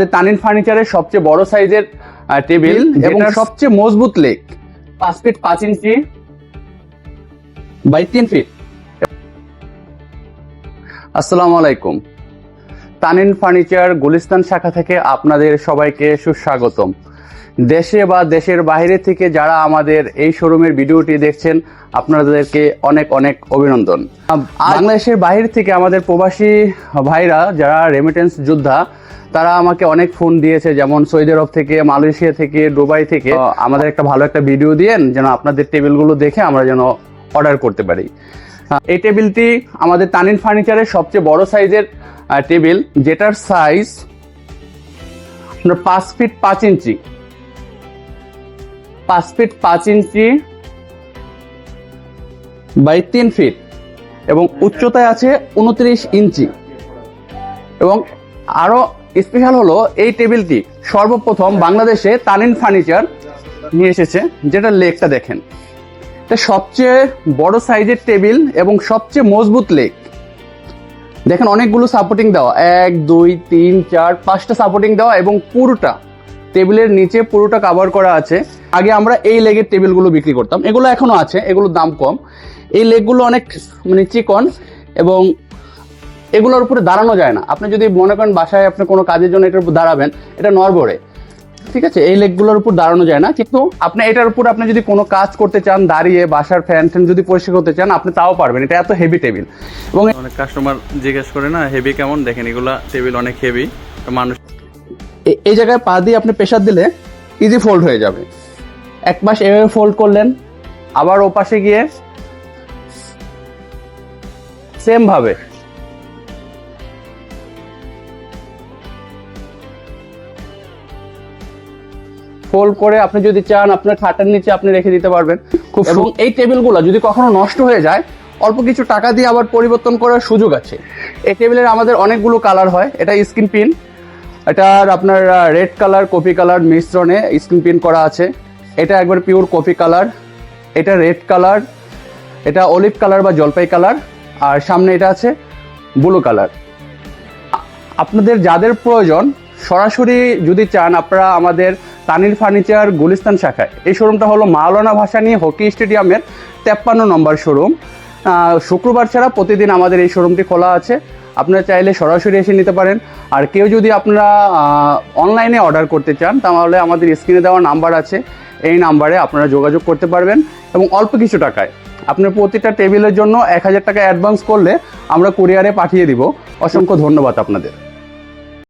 আমাদের তানিন ফার্নিচারের সবচেয়ে বড় সাইজের টেবিল এবং সবচেয়ে মজবুত লেগ পাঁচ ফিট পাঁচ ইঞ্চি বাই তিন ফিট। আসসালামু আলাইকুম। তানিন ফার্নিচার গুলিস্তান শাখা থেকে আপনাদের সবাইকে সুস্বাগতম। দেশে বা দেশের বাইরে থেকে যারা আমাদের এই শোরুমের ভিডিওটি দেখছেন আপনাদেরকে অনেক অনেক অভিনন্দন। বাংলাদেশের বাইরে থেকে আমাদের প্রবাসী ভাইরা যারা রেমিটেন্স যোদ্ধা তারা আমাকে অনেক ফোন দিয়েছে যেমন সৌদি আরব থেকে মালয়েশিয়া থেকে দুবাই থেকে। আমাদের একটা ভালো একটা ভিডিও দিয়েন যেন আপনাদের টেবিলগুলো দেখে আমরা যেন অর্ডার করতে পারি। এই টেবিলটি আমাদের তানিন ফার্নিচারের সবচেয়ে বড় সাইজের টেবিল যেটার সাইজ পাঁচ ফিট পাঁচ ইঞ্চি পাঁচ ফিট পাঁচ ইঞ্চি বাই তিন ফিট এবং উচ্চতায় আছে উনত্রিশ ইঞ্চি। এবং আরও স্পেশাল হলো এই টেবিলটি সর্বপ্রথম বাংলাদেশে তানিন ফার্নিচার নিয়ে এসেছে, যেটা লেগটা দেখেন। এটা সবচেয়ে বড় সাইজের টেবিল এবং সবচেয়ে মজবুত লেগ দেখেন অনেকগুলো সাপোর্টিং দেওয়া। এক, দুই, তিন, চার, পাঁচটা সাপোর্টিং দেওয়া এবং পুরোটা টেবিলের নিচে পুরোটা কাভার করা আছে। আগে আমরা এই লেগের টেবিলগুলো বিক্রি করতাম। এগুলো এখনও আছে, এগুলোর দাম কম। এই লেগগুলো অনেক মানে চিকন এবং এগুলোর উপরে দাঁড়ানো যায় না। আপনি যদি মনে করেন বাসায় আপনি কোনো কাজের জন্য এটার উপর দাঁড়াবেন, এটা নড়বড়ে। ঠিক আছে? এই লেগগুলোর উপর দাঁড়ানো যায় না। কিন্তু আপনি এটার উপর আপনি যদি কোনো কাজ করতে চান, দাঁড়িয়ে বাসার ফ্যান ফ্যান যদি পরিষ্কার করতে চান, আপনি তাও পারবেন। এটা এত হেভি টেবিল এবং অনেক কাস্টমার জিজ্ঞেস করে, না হেভি কেমন? দেখেন, এগুলা টেবিল অনেক হেভি মানুষ এই জায়গায় পা দিয়ে আপনি প্রেশার দিলে ইজি ফোল্ড হয়ে যাবে। এক পাশ এভাবে ফোল্ড করলেন আবার ও পাশে গিয়ে সেম ভাবে। ফোল্ড করে আপনি যদি চান আপনার খাটের নিচে আপনি রেখে দিতে পারবেন। খুব এবং এই টেবিলগুলো যদি কখনো নষ্ট হয়ে যায় অল্প কিছু টাকা দিয়ে আবার পরিবর্তন করার সুযোগ আছে। এই টেবিলের আমাদের অনেকগুলো কালার হয় এটা স্ক্রিন পিন এটার আপনার রেড কালার কপি কালার মিশ্রণে স্ক্রিন প্রিন্ট করা আছে। এটা একবার পিওর কপি কালার এটা রেড কালার এটা অলিভ কালার বা জলপাই কালার আর সামনে এটা আছে ব্লু কালার আপনাদের যাদের প্রয়োজন, সরাসরি যদি চান আপনারা আমাদের তানির ফার্নিচার গুলিস্তান শাখায়। এই শোরুমটা হলো মাওলানা ভাষা নিয়ে হকি স্টেডিয়ামের তেপ্পান্ন নম্বর শোরুম শুক্রবার ছাড়া প্রতিদিন আমাদের এই শোরুমটি খোলা আছে। আপনারা চাইলে সরাসরি এসে নিতে পারেন। আর কেউ যদি আপনারা অনলাইনে অর্ডার করতে চান, তাহলে আমাদের স্ক্রিনে দেওয়া নাম্বার আছে। এই নাম্বারে আপনারা যোগাযোগ করতে পারবেন এবং অল্প কিছু টাকায়। আপনার প্রতিটা টেবিলের জন্য এক হাজার টাকা অ্যাডভান্স করলে আমরা কুরিয়ারে পাঠিয়ে দিব। অসংখ্য ধন্যবাদ আপনাদের।